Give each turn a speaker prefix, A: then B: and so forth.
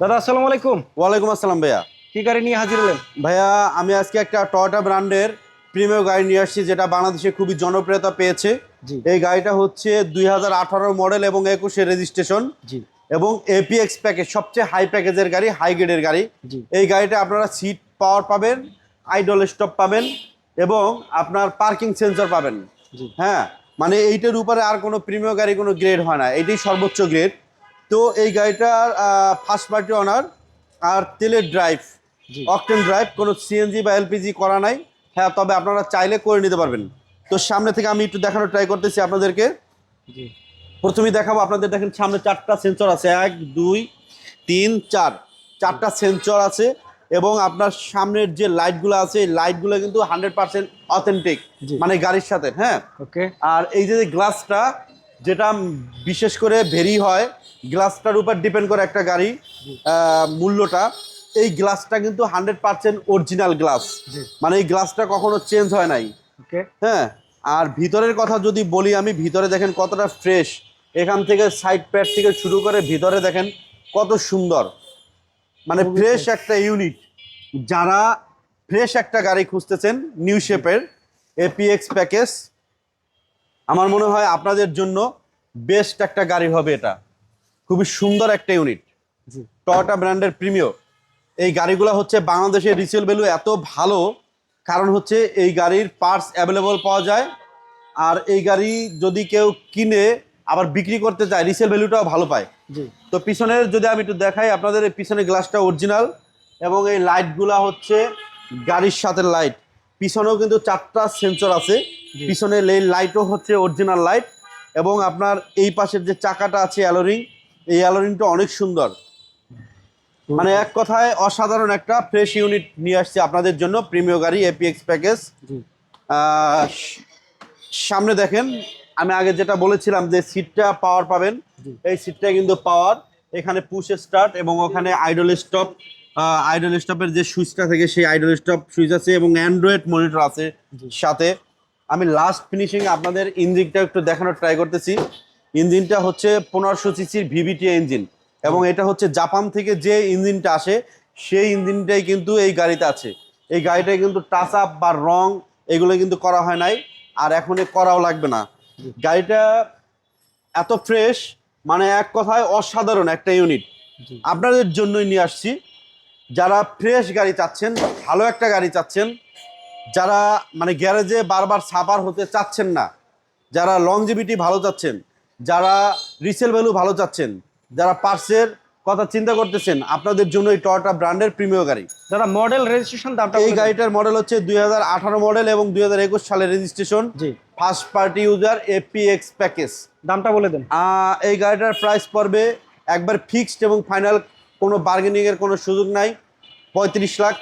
A: দাদা আসসালামু আলাইকুম।
B: ওয়ালাইকুম আসসালাম ভাইয়া।
A: কি গাড়ি নিয়ে হাজির হলেন?
B: ভাইয়া আমি আজকে একটা টয়োটা ব্র্যান্ডের প্রিমিয়াম গাড়ি নিয়ে আসছি যেটা বাংলাদেশে খুবই জনপ্রিয়তা পেয়েছে।
A: জি।
B: এই গাড়িটা হচ্ছে দুই হাজার আঠারো মডেল এবং একুশে রেজিস্ট্রেশন
A: জি।
B: এবং এপিএক্স প্যাকেজ সবচেয়ে হাই প্যাকেজের গাড়ি হাই গ্রেডের গাড়ি।
A: জি।
B: এই গাড়িটা আপনারা সিট পাওয়ার পাবেন আইডল স্টপ পাবেন এবং আপনার পার্কিং সেন্সর পাবেন।
A: জি।
B: হ্যাঁ মানে এইটার উপরে আর কোনো প্রিমিয়াম গাড়ি কোনো গ্রেড হয় না। এটাই সর্বোচ্চ গ্রেড তো এই গাড়িটার ফার্স্ট পার্টি অনার আর তেলের ড্রাইভ অকটেন ড্রাইভ কোনো সিএনজি বা এলপিজি করা নাই। হ্যাঁ তবে আপনারা চাইলে করে নিতে পারবেন। তো সামনে থেকে আমি একটু দেখানোর ট্রাই করতেছি আপনাদেরকে। প্রথমেই দেখাবো আপনাদের দেখেন সামনে চারটা সেন্সর আছে। এক দুই তিন চার। চারটা সেন্সর আছে এবং আপনার সামনের যে লাইটগুলো আছে এই লাইটগুলো কিন্তু হান্ড্রেড পার্সেন্ট অথেন্টিক মানে গাড়ির সাথে হ্যাঁ।
A: ওকে
B: আর এই যে গ্লাসটা যেটা বিশেষ করে ভেরি হয় গ্লাসটার উপর ডিপেন্ড করে একটা গাড়ি মূল্যটা। এই গ্লাসটা কিন্তু হান্ড্রেড পার্সেন্ট অরিজিনাল গ্লাস মানে এই গ্লাসটা কখনো চেঞ্জ হয় নাই।
A: ওকে
B: হ্যাঁ আর ভিতরের কথা যদি বলি আমি ভিতরে দেখেন কতটা ফ্রেশ এখান থেকে সাইড প্যাড থেকে শুরু করে ভিতরে দেখেন কত সুন্দর। মানে ফ্রেশ একটা ইউনিট যারা ফ্রেশ একটা গাড়ি খুঁজতেছেন নিউ শেপের এপিএক্স প্যাকেজ আমার মনে হয় আপনাদের জন্য বেস্ট একটা গাড়ি হবে এটা। খুবই সুন্দর একটা ইউনিট টয়টা ব্র্যান্ডের প্রিমিয় এই গাড়িগুলো হচ্ছে বাংলাদেশের রিসেল ভ্যালু এত ভালো কারণ হচ্ছে এই গাড়ির পার্টস অ্যাভেলেবল পাওয়া যায়। আর এই গাড়ি যদি কেউ কিনে আবার বিক্রি করতে চায় রিসেল ভ্যালুটাও ভালো পায়। তো পিছনের যদি আমি একটু দেখাই আপনাদের এই পিছনের গ্লাসটা অরিজিনাল এবং এই লাইটগুলা হচ্ছে গাড়ির সাথে লাইট পিছনেও কিন্তু চারটা সেন্সর আছে। এই লাইটও হচ্ছে অরিজিনাল লাইট এবং আপনার এই পাশের যে চাকাটা আছে অ্যালোরিং এই অ্যালোরিংটা অনেক সুন্দর। মানে এক কথায় অসাধারণ একটা ফ্রেশ ইউনিট নিয়ে আসছে আপনাদের জন্য প্রিমিয় গাড়ি এপিএক্স প্যাকেজ সামনে দেখেন আমি আগে যেটা বলেছিলাম যে সিটটা পাওয়ার পাবেন। এই সিটটা কিন্তু পাওয়ার এখানে পুশ স্টার্ট এবং ওখানে আইডল স্টপ আইডল স্টপের যে সুইচটা থেকে সেই আইডল স্টপ সুইচ আছে এবং অ্যান্ড্রয়েড মনিটর আছে সাথে। আমি লাস্ট ফিনিশিং আপনাদের ইঞ্জিনটা একটু দেখানোর ট্রাই করতেছি। ইঞ্জিনটা হচ্ছে পনেরোশো সিসির ভিভিটি ইঞ্জিন এবং এটা হচ্ছে জাপান থেকে যে ইঞ্জিনটা আসে সেই ইঞ্জিনটাই কিন্তু এই গাড়িতে আছে। এই গাড়িটায় কিন্তু টাচ আপ বা রং এগুলো কিন্তু করা হয় নাই আর এখন এ করাও লাগবে না। গাড়িটা এত ফ্রেশ মানে এক কথায় অসাধারণ একটা ইউনিট আপনাদের জন্যই নিয়ে আসছি। যারা ফ্রেশ গাড়ি চাচ্ছেন ভালো একটা গাড়ি চাচ্ছেন যারা মানে গ্যারেজে বারবার সাফার হতে চাচ্ছেন না যারা লংজিভিটি ভালো চাচ্ছেন যারা রিসেল ভ্যালু ভালো চাচ্ছেন যারা পার্সের কথা চিন্তা করতেছেন আপনাদের জন্য এই টয়োটা ব্র্যান্ডের প্রিমিয় গাড়ি।
A: যারা মডেল রেজিস্ট্রেশন দামটা
B: এই গাড়িটার মডেল হচ্ছে দুই হাজার আঠারো মডেল এবং দুই সালের রেজিস্ট্রেশন
A: জি।
B: First party user APX package
A: দামটা বলে দেন।
B: এই গাড়িটার প্রাইস পড়বে একবার ফিক্সড এবং ফাইনাল কোনো বার্গেনিংয়ের কোনো সুযোগ নাই পঁয়ত্রিশ লাখ।